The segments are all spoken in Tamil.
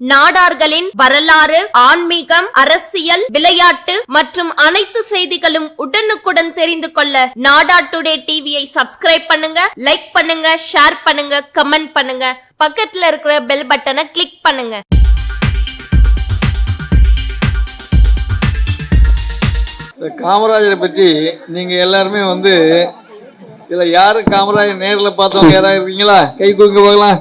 நாடார்களின் வரலாறு ஆன்மீகம் அரசியல் விளையாட்டு மற்றும் அனைத்து செய்திகளும் உடனுக்குடன் தெரிந்து கொள்ள நாடா டுடே டிவியை சப்ஸ்கிரைப் பண்ணுங்க லைக் பண்ணுங்க ஷேர் பண்ணுங்க கமெண்ட் பண்ணுங்க. பக்கத்துல இருக்கிற பெல் பட்டனை கிளிக் பண்ணுங்க. காமராஜரை பற்றி நீங்கள் எல்லாருமே வந்து இதில் யாரு காமராஜர் நேரில் பார்த்தவங்க யாராவது இருக்கீங்களா? கை தூங்க போகலாம்.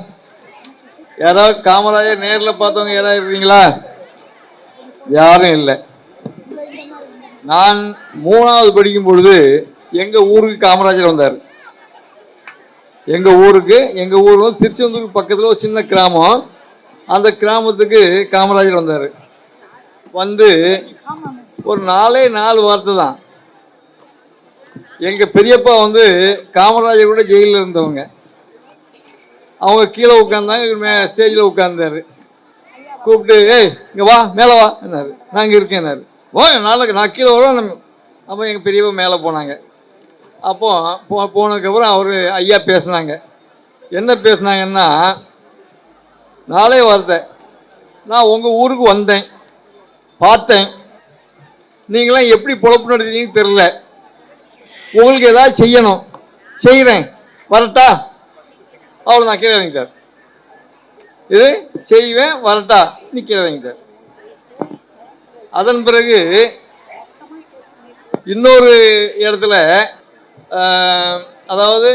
யாராவது காமராஜர் நேரில் பார்த்தவங்க யாராவது இருக்கீங்களா யாரும் இல்லை. நான் மூணாவது படிக்கும் பொழுது எங்கள் ஊருக்கு காமராஜர் வந்தார். எங்கள் ஊருக்கு எங்கள் ஊர் வந்து திருச்செந்தூருக்கு பக்கத்தில் ஒரு சின்ன கிராமம். அந்த கிராமத்துக்கு காமராஜர் வந்தார். வந்து ஒரு நாலே நாலு வார்த்தை தான். எங்கள் பெரியப்பா வந்து காமராஜர் கூட ஜெயிலில் இருந்தவங்க. அவங்க கீழே உட்காந்தாங்க இவர் மே ஸ்டேஜில் உட்கார்ந்தாரு. கூப்பிட்டு ஏய் இங்கே வா மேலே வா என்னாரு. நான் இங்கே இருக்கேன்னாரு ஓ நாளைக்கு நான் கீழே வரோம் அப்போ எங்கள் பெரியவ மேலே போனாங்க. அப்போ போ போனதுக்கப்புறம் அவர் ஐயா பேசுனாங்க. என்ன பேசுனாங்கன்னா நாளே வார்த்தை நான் உங்கள் ஊருக்கு வந்தேன். பார்த்தேன். நீங்களாம் எப்படி பொழப்பு நடத்துறீங்கன்னு தெரில உங்களுக்கு ஏதாவது செய்யணும். செய்கிறேன் வரட்டா? அவ்வளோதான் கீழே இறங்கிட்டார். இது செய்வேன் வரட்டா நீ கீழே இறங்கிட்டார். அதன் பிறகு இன்னொரு இடத்துல அதாவது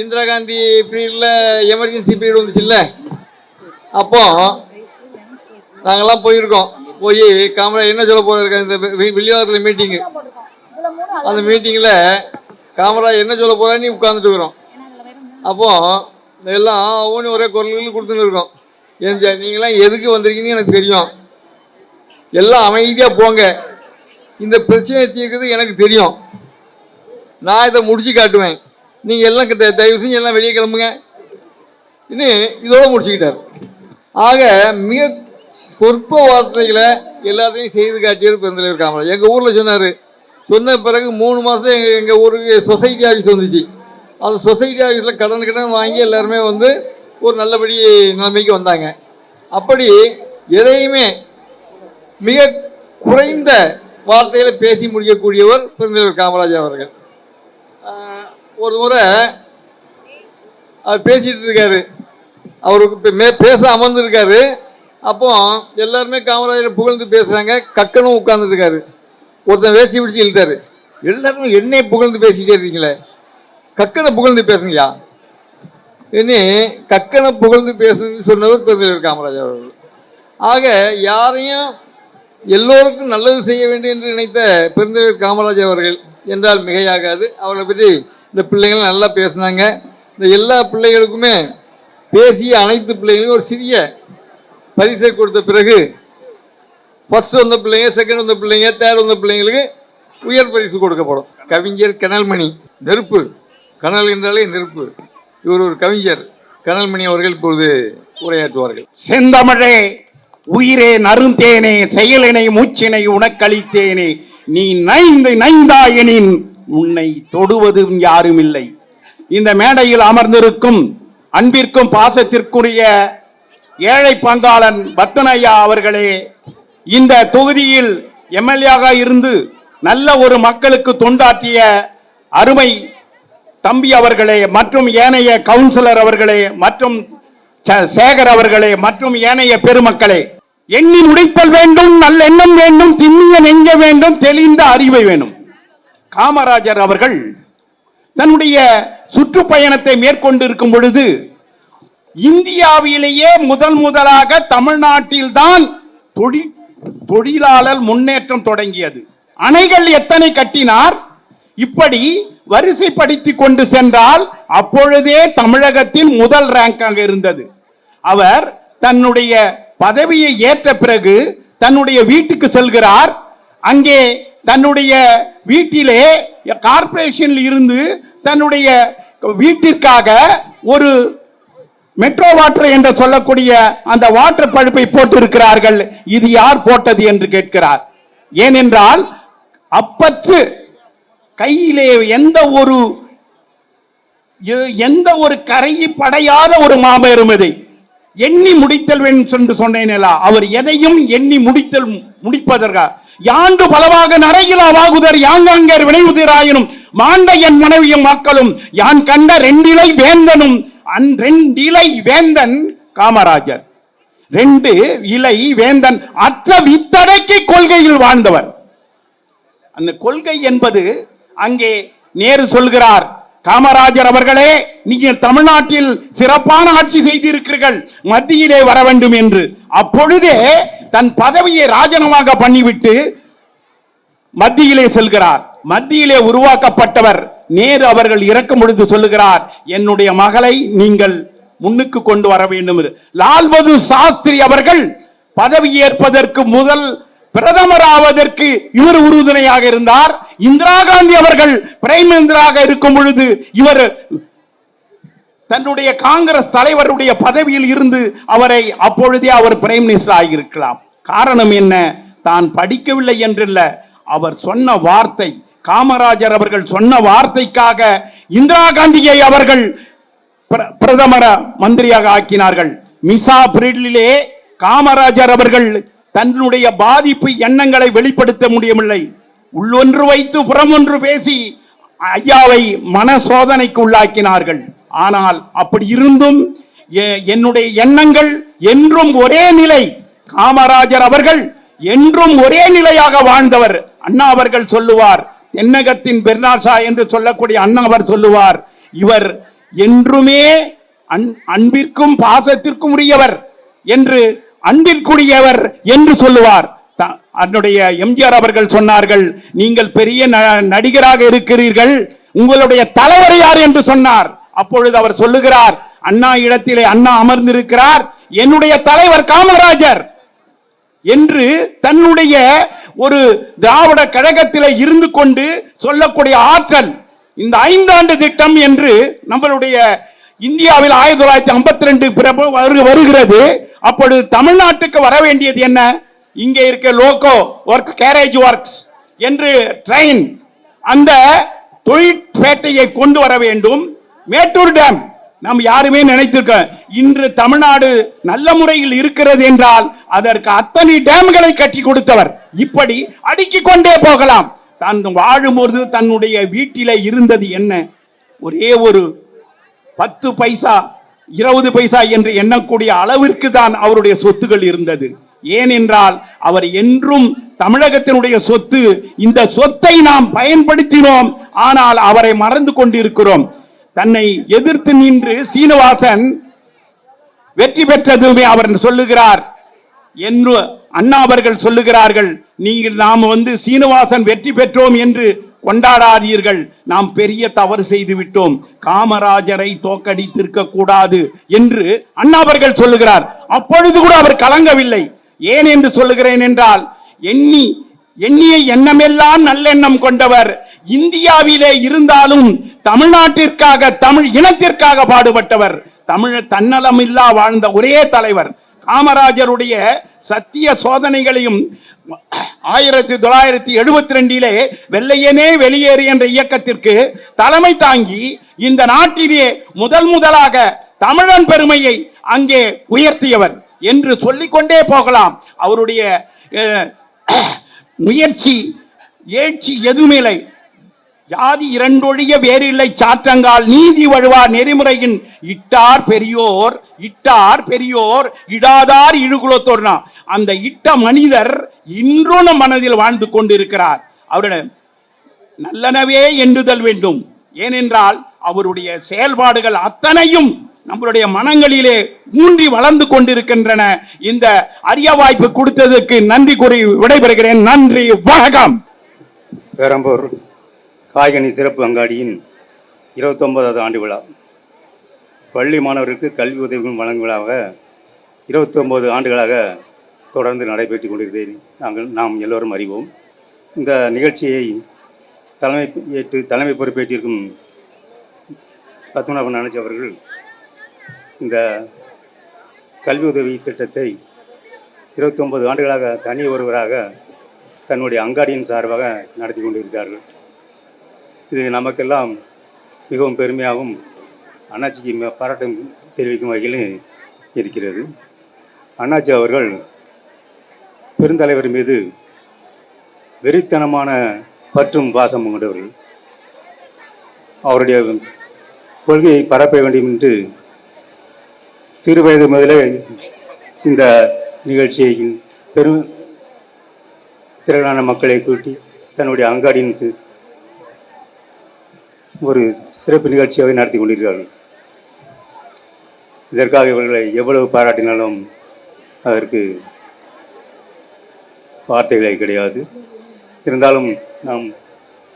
இந்திரா காந்தி பீரியடில் எமர்ஜென்சி பீரியட் வந்துச்சுல்ல அப்போ நாங்கள்லாம் போயிருக்கோம். போய் காமராஜ் என்ன சொல்ல போயிருக்காங்க இந்த வில்லிவாரத்தில் மீட்டிங்கு அந்த மீட்டிங்கில் காமராஜ் என்ன சொல்ல போகிறான்னு நீ உட்காந்துட்டு இருக்கிறோம். அப்போ எல்லாம் ஒவ்வொன்றும் ஒரே குரல்கள் கொடுத்துன்னு இருக்கோம் ஏன் சார் நீங்களாம் எதுக்கு வந்திருக்கீங்கன்னு எனக்கு தெரியும். எல்லாம் அமைதியாக போங்க. இந்த பிரச்சனையை தீர்க்கிறது எனக்கு தெரியும். நான் இதை முடிச்சு காட்டுவேன். நீங்கள் எல்லாம் தயவு செஞ்சு எல்லாம் வெளியே கிளம்புங்க. இன்னும் இதோட முடிச்சுக்கிட்டார். ஆக மிக சொற்ப வார்த்தைகளை எல்லாத்தையும் செய்து காட்டியவர் பெருந்தலைவர் காமராஜ் எங்கள் ஊரில் சொன்னார் சொன்ன பிறகு மூணு மாதம் எங்கள் எங்கள் ஊருக்கு சொசைட்டி ஆஃபீஸ் வந்துச்சு. அந்த சொசைட்டி ஆஃபீஸில் கடன் கடன் வாங்கி எல்லாருமே வந்து ஒரு நல்லபடி நிலைமைக்கு வந்தாங்க. அப்படி எதையுமே மிக குறைந்த வார்த்தையில் பேசி முடிக்கக்கூடியவர் பெருந்தலைவர் காமராஜ் அவர்கள். ஒரு முறை அவர் பேசிகிட்டு இருக்காரு. அவருக்கு இப்ப மே பேச அமர்ந்துருக்காரு. அப்போ எல்லாருமே காமராஜரை புகழ்ந்து பேசுகிறாங்க கக்கனும் உட்கார்ந்துருக்காரு ஒருத்தன் வேசி பிடிச்சி இழுத்தாரு. எல்லாருமே என்னை புகழ்ந்து பேசிக்கிட்டே இருக்கீங்களே? கக்கனை புகழ்ந்து பேசுங்கயா இனி கக்கனை புகழ்ந்து பேசுன்னு சொன்னவர் பெருந்தலைவர் காமராஜர் அவர்கள். ஆக யாரையும் எல்லோருக்கும் நல்லது செய்ய வேண்டும் என்று நினைத்த பெருந்தலைவர் காமராஜர் அவர்கள் என்றால் மிகையாகாது. அவரை பற்றி இந்த பிள்ளைகள் நல்லா பேசினாங்க. இந்த எல்லா பிள்ளைகளுக்குமே பேசிய அனைத்து பிள்ளைகளுக்கும் ஒரு சிறிய பரிசை கொடுத்த பிறகு ஃபர்ஸ்ட் வந்த பிள்ளைங்க செகண்ட் வந்த பிள்ளைங்க தேர்ட் வந்த பிள்ளைங்களுக்கு உயர் பரிசு கொடுக்கப்படும். கவிஞர் கனல்மணி நெருப்பு. கனல் என்றாலே நெருப்பு. இவர் ஒரு கவிஞர். கனல்மணி அவர்கள் இப்பொழுது உரையாற்றுவார்கள். செந்தமிழே உயிரே நருந்தேனே செயலினை மூச்சினை உனக்களித்தேனே. நீ நைந்து நைந்தாயனின் உன்னை தொடுவதும் யாரும் இல்லை இந்த மேடையில் அமர்ந்திருக்கும் அன்பிற்கும் பாசத்திற்குரிய ஏழை பங்காளன் பத்துனையா அவர்களே இந்த தொகுதியில் எம்எல்ஏயாக இருந்து நல்ல ஒரு மக்களுக்கு தொண்டாற்றிய அருமை தம்பி அவர்களே மற்றும் ஏனைய கவுன்சிலர் அவர்களே மற்றும் ச- சேகர் அவர்களே மற்றும் ஏனைய பெருமக்களே எண்ணி முடித்தல் வேண்டும் நல்லெண்ணம் வேண்டும் திண்ணிய நெஞ்ச வேண்டும் தெளிந்த அறிவை வேணும் காமராஜர் அவர்கள் தன்னுடைய சுற்றுப்பயணத்தை மேற்கொண்டிருக்கும் பொழுது இந்தியாவிலேயே முதல் முதலாக தமிழ்நாட்டில்தான் தொழில் தொழிலாளர் முன்னேற்றம் தொடங்கியது. அணைகள் எத்தனை கட்டினார்? இப்படி வரிசைப்படுத்தி கொண்டு சென்றால் அப்பொழுதே தமிழகத்தில் முதல் ரேங்காக இருந்தது. அவர் தன்னுடைய பதவியை ஏற்ற பிறகு தன்னுடைய வீட்டுக்கு செல்கிறார். அங்கே தன்னுடைய வீட்டிலே கார்ப்பரேஷனில் இருந்து தன்னுடைய வீட்டிற்காக ஒரு மெட்ரோ வாட்டர் என்று சொல்லக்கூடிய அந்த வாட்டர் பழுப்பை போட்டிருக்கிறார்கள். இது யார் போட்டது என்று கேட்கிறார். ஏனென்றால் அப்பற்று கையிலே எந்த ஒரு எந்த ஒரு கரையை படையாத ஒரு மாபெரும் இதை. எண்ணி முடித்தல் வேண்டும் என்று சொன்னேனேலா. அவர் எதையும் எண்ணி முடித்தல் முடிப்பதற்கா. யாண்டு பலவாக நரையிலா வாகுதர் யாங்கங்கர் வினைவுதிராயினும் மாண்ட என் மனைவியும் மக்களும் யான் கண்ட ரெண்டிலை வேந்தனும் அன் ரெண்டிலை வேந்தன் காமராஜர். ரெண்டு இலை வேந்தன் அற்ற வித்தடைக்கு கொள்கையில் வாழ்ந்தவர். அந்த கொள்கை என்பது அங்கே நேரு சொல்கிறார் காமராஜர் அவர்களே நீங்கள் தமிழ்நாட்டில் சிறப்பான ஆட்சி செய்திருக்கிறீர்கள் மத்தியிலே வர வேண்டும் என்று அப்பொழுதே தன் பதவியை ராஜினாமாக பண்ணிவிட்டு மத்தியிலே செல்கிறார் மத்தியிலே உருவாக்கப்பட்டவர் நேரு அவர்கள் இறக்கும் பொழுது சொல்லுகிறார் என்னுடைய மகளை நீங்கள் முன்னுக்கு கொண்டு வர வேண்டும் என்று. லால் பகதூர் சாஸ்திரி அவர்கள் பதவி ஏற்பதற்கு முதல் பிரதமர் ஆவதற்கு இவர் உறுதுணையாக இருந்தார். இந்திரா காந்தி அவர்கள் பிரைம் மினிஸ்டராக இருக்கும் பொழுது இவர் தன்னுடைய காங்கிரஸ் தலைவருடைய பதவியில் இருந்து அவரை அப்பொழுதே அவர் பிரைம் மினிஸ்டர் ஆகியிருக்கலாம். காரணம் என்ன? தான் படிக்கவில்லை என்றில்ல. அவர் சொன்ன வார்த்தை காமராஜர் அவர்கள் சொன்ன வார்த்தைக்காக இந்திரா காந்தியை அவர்கள் பிர- பிரதமர மந்திரியாக ஆக்கினார்கள். மிசா பிரிடிலே காமராஜர் அவர்கள் தன்னுடைய பாதிப்பு எண்ணங்களை வெளிப்படுத்த முடியவில்லை. உள்ளொன்று வைத்து புறமொன்று பேசி ஐயாவை மன சோதனைக்கு உள்ளாக்கினார்கள். ஆனால் அப்படி இருந்தும் எ- என்னுடைய எண்ணங்கள் என்றும் ஒரே நிலை. காமராஜர் அவர்கள் என்றும் ஒரே நிலையாக வாழ்ந்தவர். அண்ணா அவர்கள் சொல்லுவார் தென்னகத்தின் பெர்னாஷா என்று சொல்லக்கூடிய அண்ணா அவர் சொல்லுவார் இவர் என்றுமே அன்- அன்பிற்கும் பாசத்திற்கும் உரியவர் என்று அன்பிற்குரியவர் என்று சொல்லுவார். த- அதனுடைய எம்ஜிஆர் அவர்கள் சொன்னார்கள் நீங்கள் பெரிய ந- நடிகராக இருக்கிறீர்கள் உங்களுடைய தலைவர் யார்? என்று சொன்னார். அப்பொழுது அவர் சொல்லுகிறார் அண்ணா இடத்திலே அண்ணா அமர்ந்திருக்கிறார் என்னுடைய தலைவர் காமராஜர். என்று தன்னுடைய ஒரு திராவிட கழகத்தில் இருந்து கொண்டு சொல்லக்கூடிய ஆற்றல் இந்த ஐந்தாண்டு திட்டம் என்று நம்மளுடைய இந்தியாவில் ஆயிரத்தி தொள்ளாயிரத்தி ஐம்பத்தி ரெண்டு வரு- வருகிறது. அப்பொழுது தமிழ்நாட்டுக்கு வர வேண்டியது என்ன? இங்கே இருக்க லோகோ ஒர்க் கேரேஜ் ஒர்க்ஸ் என்று ட்ரெயின் அந்த தொழிற்பேட்டையை கொண்டு வர வேண்டும். மேட்டூர் டேம் நாம் யாருமே நினைத்திருக்க இன்று தமிழ்நாடு நல்ல முறையில் இருக்கிறது என்றால் அதற்கு அத்தனை டேம்களை கட்டி கொடுத்தவர். இப்படி அடுக்கிக் கொண்டே போகலாம். தன் வாழும்போது தன்னுடைய வீட்டில இருந்தது என்ன? ஒரே ஒரு பத்து பைசா இருபது பைசா என்று எண்ணக்கூடிய அளவிற்கு தான் அவருடைய சொத்துகள் இருந்தது. ஏனென்றால் அவர் என்றும் தமிழகத்தினுடைய சொத்து இந்த சொத்தை நாம் பயன்படுத்தினோம். ஆனால் அவரை மறந்து கொண்டிருக்கிறோம். தன்னை எதிர்த்து நின்று சீனிவாசன் வெற்றி பெற்றதுமே அவர் சொல்லுகிறார் என்று அண்ணா அவர்கள் சொல்லுகிறார்கள். நீங்கள் நாம் வந்து சீனிவாசன் வெற்றி பெற்றோம் என்று கொண்டாடாதீர்கள். நாம் பெரிய தவறு செய்து விட்டோம் காமராஜரை தோக்கடித்திருக்க கூடாது என்று அண்ணா அவர்கள் சொல்லுகிறார். அப்பொழுது கூட அவர் கலங்கவில்லை. ஏன் என்று சொல்லுகிறேன் என்றால் எண்ணி எண்ணிய எண்ணமெல்லாம் நல்லெண்ணம் கொண்டவர். இந்தியாவிலே இருந்தாலும் தமிழ்நாட்டிற்காக தமிழ் இனத்திற்காக பாடுபட்டவர். தமிழ் தன்னலமில்லா வாழ்ந்த ஒரே தலைவர். காமராஜருடைய சத்திய சோதனைகளையும் ஆயிரத்தி தொள்ளாயிரத்தி எழுபத்தி ரெண்டிலே வெள்ளையனே வெளியேறு என்ற இயக்கத்திற்கு தலைமை தாங்கி இந்த நாட்டிலே முதல் முதலாக தமிழன் பெருமையை அங்கே உயர்த்தியவர் என்று சொல்லிக்கொண்டே போகலாம். அவருடைய முயற்சி ஏழ்ச்சி எதுவுமே இல்லை. ஜாதி இரண்டொழிய வேறில்லை சாற்றங்கால் நீதி வழுவார் நெறிமுறையின் இட்டார் பெரியோர் இட்டார் பெரியோர் இடாதார் இழுகுலத்தோர்னா. அந்த இட்ட மனிதர் இன்றும் நம் மனதில் வாழ்ந்து கொண்டிருக்கிறார். அவருடைய நல்லனவே எண்ணுதல் வேண்டும். ஏனென்றால் அவருடைய செயல்பாடுகள் அத்தனையும் நம்மளுடைய மனங்களிலே ஊன்றி வளர்ந்து கொண்டிருக்கின்றன. இந்த அரிய வாய்ப்பு கொடுத்ததற்கு நன்றி கூறி விடைபெறுகிறேன். நன்றி வணக்கம். பெரம்பூர் காய்கனி சிறப்பு அங்காடியின் இருபத்தொன்பதாவது ஆண்டு விழா. பள்ளி மாணவருக்கு கல்வி உதவிகள் வழங்கும் விழாவாக இருபத்தொம்போது ஆண்டுகளாக தொடர்ந்து நடைபெற்று கொண்டிருக்கிறேன். நாங்கள் நாம் எல்லோரும் அறிவோம். இந்த நிகழ்ச்சியை தலைமை ஏற்று தலைமை பொறுப்பேற்றிருக்கும் பத்மநாபன் அனஜி அவர்கள் இந்த கல்வி உதவி திட்டத்தை இருபத்தொம்பது ஆண்டுகளாக தனி ஒருவராக தன்னுடைய அங்காடியின் சார்பாக நடத்தி கொண்டிருக்கிறார்கள். இது நமக்கெல்லாம் மிகவும் பெருமையாகவும் அண்ணாச்சிக்கு பாராட்டம் பாராட்டும் தெரிவிக்கும் வகையில் இருக்கிறது. அண்ணாச்சி அவர்கள் பெருந்தலைவர் மீது வெறித்தனமான பற்றும் வாசம் கொண்டவர்கள். அவருடைய கொள்கையை பரப்ப வேண்டும் என்று சிறு வயது முதலே இந்த நிகழ்ச்சியை பெரும் திரளான மக்களை கூட்டி தன்னுடைய அங்காடியின் ஒரு சிறப்பு நிகழ்ச்சியாகவே நடத்தி கொண்டிருக்கிறார்கள். இதற்காக இவர்களை எவ்வளவு பாராட்டினாலும் அதற்கு வார்த்தைகளே கிடையாது. இருந்தாலும் நாம்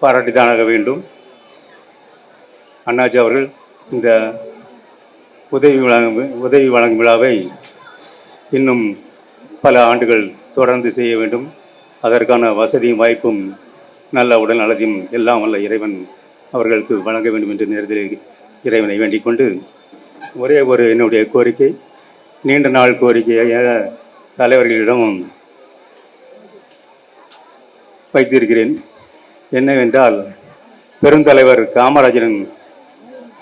பாராட்டித்தானாக வேண்டும். அண்ணாஜி அவர்கள் இந்த உதவி வழங்கும் உதவி வழங்கும் விழாவை இன்னும் பல ஆண்டுகள் தொடர்ந்து செய்ய வேண்டும். அதற்கான வசதியும் வாய்ப்பும் நல்ல உடல் நலத்தையும் எல்லாம் வல்ல இறைவன் அவர்களுக்கு வழங்க வேண்டும் என்று நேரத்தில் இறைவனை வேண்டிக் கொண்டு ஒரே ஒரு என்னுடைய கோரிக்கை நீண்ட நாள் கோரிக்கையாக தலைவர்களிடம் வைத்திருக்கிறேன். என்னவென்றால் பெருந்தலைவர் காமராஜரின்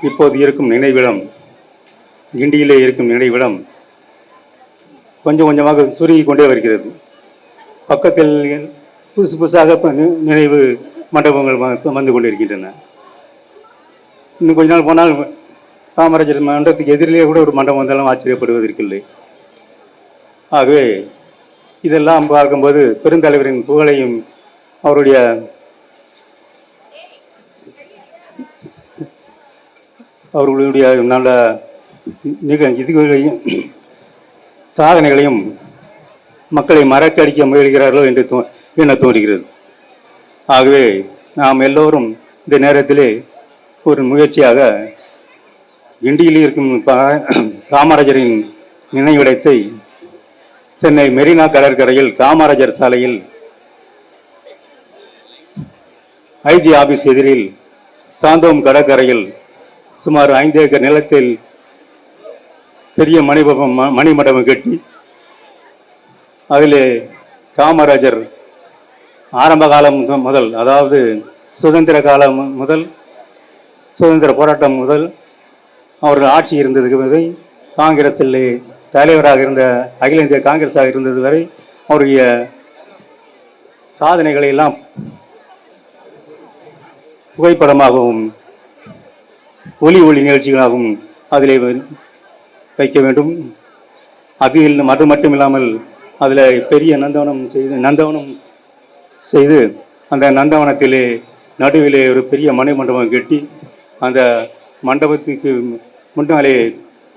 இப்போது இருக்கும் நினைவிடம் கிண்டியிலே இருக்கும் நினைவிடம் கொஞ்சம் கொஞ்சமாக சுருங்கி கொண்டே வருகிறது. பக்கத்தில் புதுசு புதுசாக நினைவு மண்டபங்கள் வந்து கொண்டிருக்கின்றன. இன்னும் கொஞ்ச நாள் போனால் காமராஜர் மண்டபத்துக்கு எதிரிலேயே கூட ஒரு மண்டபம் வந்தாலும் ஆச்சரியப்படுவதற்கில்லை. ஆகவே இதெல்லாம் பார்க்கும்போது பெருந்தலைவரின் புகழையும் அவருடைய அவர்களுடைய நல்ல நிக இதுகளையும் சாதனைகளையும் மக்களை மறக்கடிக்க முயல்கிறார்களோ என்று தோ எண்ண தோன்றுகிறது. ஆகவே நாம் எல்லோரும் இந்த நேரத்திலே ஒரு முயற்சியாக கிண்டியில் இருக்கும் காமராஜரின் நினைவிடத்தை சென்னை மெரினா கடற்கரையில் காமராஜர் சாலையில் ஐஜி ஆபீஸ் எதிரில் சாந்தோம் கடற்கரையில் சுமார் ஐந்து ஏக்கர் நிலத்தில் பெரிய மணிபம் மணிமண்டபம் கட்டி அதிலே காமராஜர் ஆரம்ப காலம் முதல் அதாவது சுதந்திர காலம் முதல் சுதந்திர போராட்டம் முதல் அவர்கள் ஆட்சி இருந்ததுக்கு வரை காங்கிரஸில் தலைவராக இருந்த அகில இந்திய காங்கிரஸாக இருந்தது வரை அவருடைய சாதனைகளை எல்லாம் புகைப்படமாகவும் ஒலி ஒளி நிகழ்ச்சிகளாகவும் அதில் வைக்க வேண்டும். அது இல்லை அது மட்டும் இல்லாமல் அதில் பெரிய நந்தவனம் செய்து நந்தவனம் செய்து அந்த நந்தவனத்திலே நடுவிலே ஒரு பெரிய மணிமண்டபம் கட்டி அந்த மண்டபத்துக்கு முன்னாலே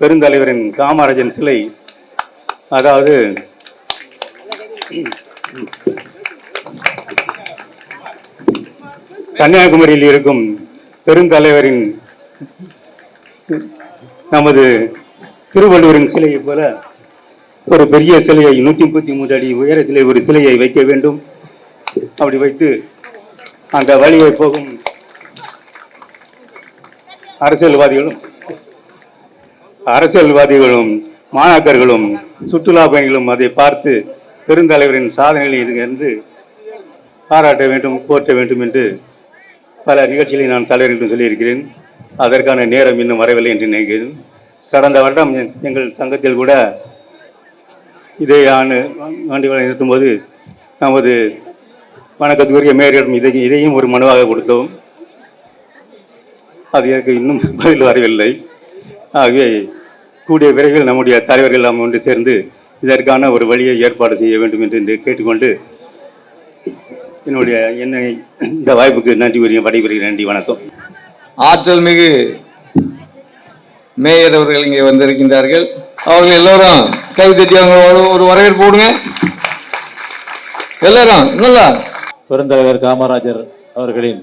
பெருந்தலைவரின் காமராஜன் சிலை. அதாவது கன்னியாகுமரியில் இருக்கும் பெருந்தலைவரின் நமது திருவள்ளுவரின் சிலையை போல ஒரு பெரிய சிலையை நூற்றி முப்பத்தி மூன்று அடி உயரத்தில் ஒரு சிலையை வைக்க வேண்டும். அப்படி வைத்து அந்த வழியை போகும் அரசியல்வாதிகளும் அரசியல்வாதிகளும் மாணாக்கர்களும் சுற்றுலா பயணிகளும் அதை பார்த்து பெருந்தலைவரின் சாதனைகளை இருந்து பாராட்ட வேண்டும் போற்ற வேண்டும் என்று பல நிகழ்ச்சிகளை நான் தலைவர்களிடம் சொல்லியிருக்கிறேன். அதற்கான நேரம் இன்னும் வரவில்லை என்று நினைக்கிறேன். கடந்த வருடம் எங்கள் சங்கத்தில் கூட இதை ஆண்டு ஆண்டு விழா நிறுத்தும்போது நமது வணக்கத்துக்குரிய மேயரிடம் இதை இதையும் ஒரு மனுவாக கொடுத்தோம். அது எனக்கு இன்னும் பதில் வரவில்லை. ஆகவே கூடிய விரைவில் நம்முடைய தலைவர்கள் நாம் ஒன்று சேர்ந்து இதற்கான ஒரு வழியை ஏற்பாடு செய்ய வேண்டும் என்று கேட்டுக்கொண்டு என்னுடைய என்னை இந்த வாய்ப்புக்கு நன்றி கூறிய விடைபெறுகிறேன். நன்றி வணக்கம். ஆற்றல் மிகு மேயர் அவர்கள் இங்கே வந்திருக்கின்றார்கள். அவர்கள் எல்லோரும் கை தட்டி ஒரு வரவேற்பு கொடுங்க எல்லாரும் நல்லா. பெருந்தலைவர் காமராஜர் அவர்களின்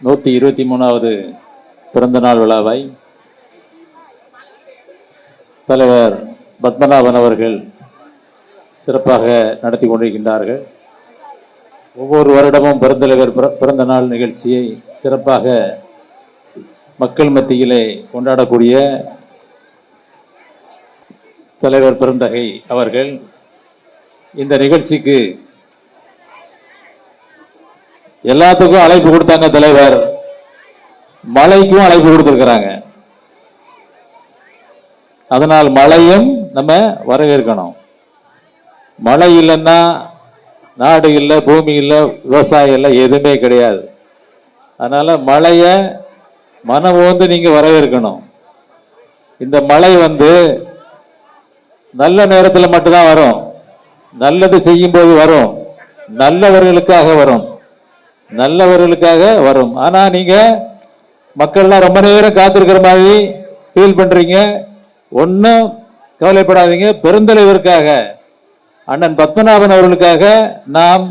நூற்றி இருபத்தி மூணாவது பிறந்தநாள் விழாவை தலைவர் பத்மநாபன் அவர்கள் சிறப்பாக நடத்தி கொண்டிருக்கின்றார்கள். ஒவ்வொரு வருடமும் பெருந்தலைவர் பிற- பிறந்த நாள் நிகழ்ச்சியை சிறப்பாக மக்கள் மத்தியிலே கொண்டாடக்கூடிய தலைவர் பெருந்தகை அவர்கள் இந்த நிகழ்ச்சிக்கு எல்லாத்துக்கும் அழைப்பு கொடுத்தாங்க தலைவர். மழைக்கும் அழைப்பு கொடுத்துருக்குறாங்க. அதனால் மழையும் நம்ம வரவேற்கணும். மழை இல்லைன்னா நாடு இல்லை பூமி இல்லை விவசாயம் இல்லை எதுவுமே கிடையாது. அதனால் மழையை மனம் வந்து வரவேற்கணும். இந்த மழை வந்து நல்ல நேரத்தில் மட்டும்தான் வரும். நல்லது செய்யும்போது வரும். நல்லவர்களுக்காக வரும். நல்லவர்களுக்காக வரும். ஆனா நீங்க மக்கள்லாம் ரொம்ப நேரம் காத்திருக்கிற மாதிரி ஃபீல் பண்றீங்க. ஒன்றும் கவலைப்படாதீங்க. பெருந்தலைவருக்காக அண்ணன் பத்மநாபன் அவர்களுக்காக நாம்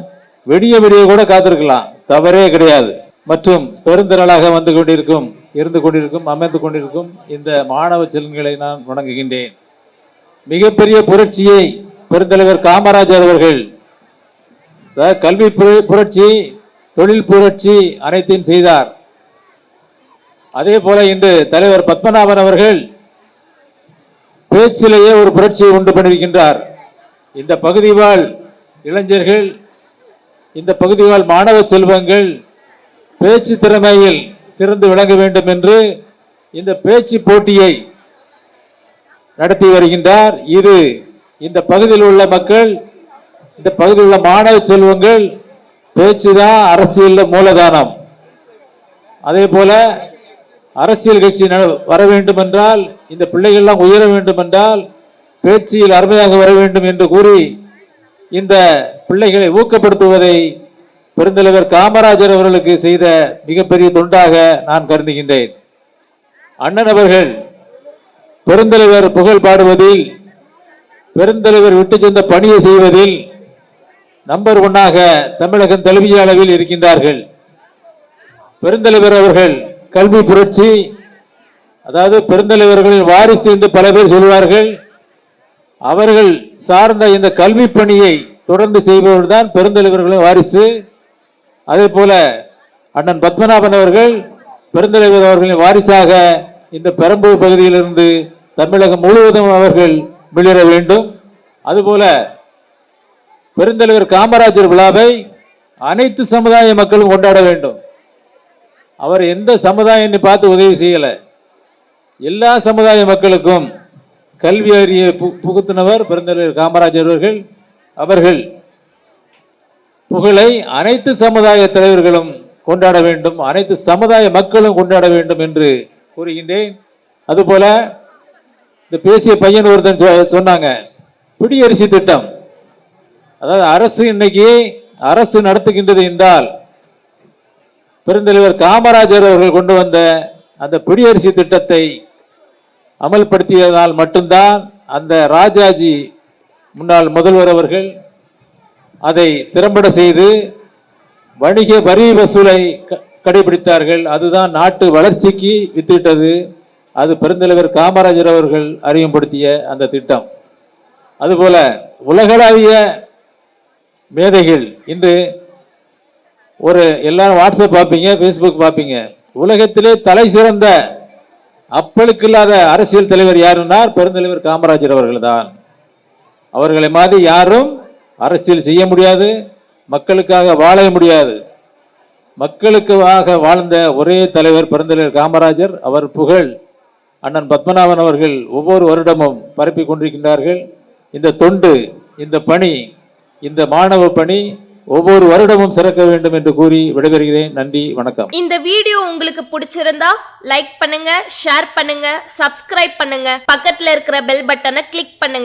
விடிய விடிய கூட காத்திருக்கலாம். தவறே கிடையாது. மற்றும் பெருந்திரளாக வந்து கொண்டிருக்கும் இருந்து கொண்டிருக்கும் அமைந்து கொண்டிருக்கும் இந்த மாணவ செல்வங்களை நான் வணங்குகின்றேன். மிகப்பெரிய புரட்சியை பெருந்தலைவர் காமராஜர் அவர்கள் கல்வி புரட்சி தொழில் புரட்சி அனைத்தையும் செய்தார். அதே போல இன்று தலைவர் பத்மநாபன் அவர்கள் பேச்சிலேயே ஒரு புரட்சியை உண்டு பண்ணியிருக்கின்றார். இந்த பகுதி வாழ் இளைஞர்கள் இந்த பகுதி வாழ் மாணவ செல்வங்கள் பேச்சு திறமையில் சிறந்து விளங்க வேண்டும் என்று இந்த பேச்சு போட்டியை நடத்தி வருகின்றார். இது இந்த பகுதியில் உள்ள மக்கள் இந்த பகுதியில் உள்ள மாணவ செல்வங்கள் பேச்சுதான் அரசியல் மூலதானம். அதே போல அரசியல் கட்சி வர வேண்டும் என்றால் இந்த பிள்ளைகள்லாம் உயர வேண்டும் என்றால் பேச்சியில் அருமையாக வர வேண்டும் என்று கூறி இந்த பிள்ளைகளை ஊக்கப்படுத்துவதை பெருந்தலைவர் காமராஜர் அவர்களுக்கு செய்த மிகப்பெரிய தொண்டாக நான் கருதுகின்றேன். அண்ணன் அவர்கள் பெருந்தலைவர் புகழ் பாடுவதில் பெருந்தலைவர் விட்டு சென்ற பணியை செய்வதில் நம்பர் ஒன்னாக தமிழகம் தழுவிய அளவில் இருக்கின்றார்கள். பெருந்தலைவர் அவர்கள் கல்வி புரட்சி அதாவது பெருந்தலைவர்களின் வாரிசு என்று பல பேர் சொல்வார்கள் அவர்கள் சார்ந்த இந்த கல்வி பணியை தொடர்ந்து செய்பவர்கள்தான் பெருந்தலைவர்களின் வாரிசு. அதே போல அண்ணன் பத்மநாபன் அவர்கள் பெருந்தலைவர் அவர்களின் வாரிசாக இந்த பெரம்பூர் பகுதியிலிருந்து தமிழகம் முழுவதும் அவர்கள் மிளிர வேண்டும். அதுபோல பெருந்தலைவர் காமராஜர் விழாவை அனைத்து சமுதாய மக்களும் கொண்டாட வேண்டும். அவர் எந்த சமுதாயம்னு பார்த்து உதவி செய்யலை. எல்லா சமுதாய மக்களுக்கும் கல்வி அறிய பு- புகுத்தினவர் பெருந்தலைவர் காமராஜர் அவர்கள் அவர்கள் புகழை அனைத்து சமுதாய தலைவர்களும் கொண்டாட வேண்டும் அனைத்து சமுதாய மக்களும் கொண்டாட வேண்டும் என்று கூறுகின்றேன். அதுபோல இந்த பேசிய பையன் ஒருத்தன் சொ- சொன்னாங்க. பிடியரிசி திட்டம். அதாவது அரசு இன்னைக்கு அரசு நடத்துகின்றது என்றால் பெருந்தலைவர் காமராஜர் அவர்கள் கொண்டு வந்த அந்த பிடியரிசி திட்டத்தை அமல்படுத்தியதால் மட்டும்தான் அந்த ராஜாஜி முன்னாள் முதல்வர் அவர்கள் அதை திறம்பட செய்து வணிக வரி வசூலை க- கடைபிடித்தார்கள். அதுதான் நாட்டு வளர்ச்சிக்கு வித்திட்டது. அது பெருந்தலைவர் காமராஜர் அவர்கள் அறிமுகப்படுத்திய அந்த திட்டம். அதுபோல உலகளாவிய மேதைகள் இன்று ஒரு எல்லாரும் வாட்ஸ்அப் பார்ப்பீங்க ஃபேஸ்புக் பார்ப்பீங்க. உலகத்திலே தலை சிறந்த அப்பளுக்கு இல்லாத அரசியல் தலைவர் யாருன்னார் பெருந்தலைவர் காமராஜர் அவர்கள்தான் அவர்களை மாதிரி யாரும் அரசியல் செய்ய முடியாது மக்களுக்காக வாழ முடியாது. மக்களுக்காக வாழ்ந்த ஒரே தலைவர் பெருந்தலைவர் காமராஜர் அவர் புகழ் அண்ணன் பத்மநாபன் அவர்கள் ஒவ்வொரு வருடமும் பரப்பி கொண்டிருக்கின்றார்கள். இந்த தொண்டு இந்த பணி இந்த மாணவ பணி ஒவ்வொரு வருடமும் சிறக்க வேண்டும் என்று கூறி விடைபெறுகிறேன். நன்றி வணக்கம். இந்த வீடியோ உங்களுக்கு பிடிச்சிருந்தா லைக் பண்ணுங்க ஷேர் பண்ணுங்க சப்ஸ்கிரைப் பண்ணுங்க. பக்கத்துல இருக்கிற பெல் பட்டனை கிளிக் பண்ணுங்க.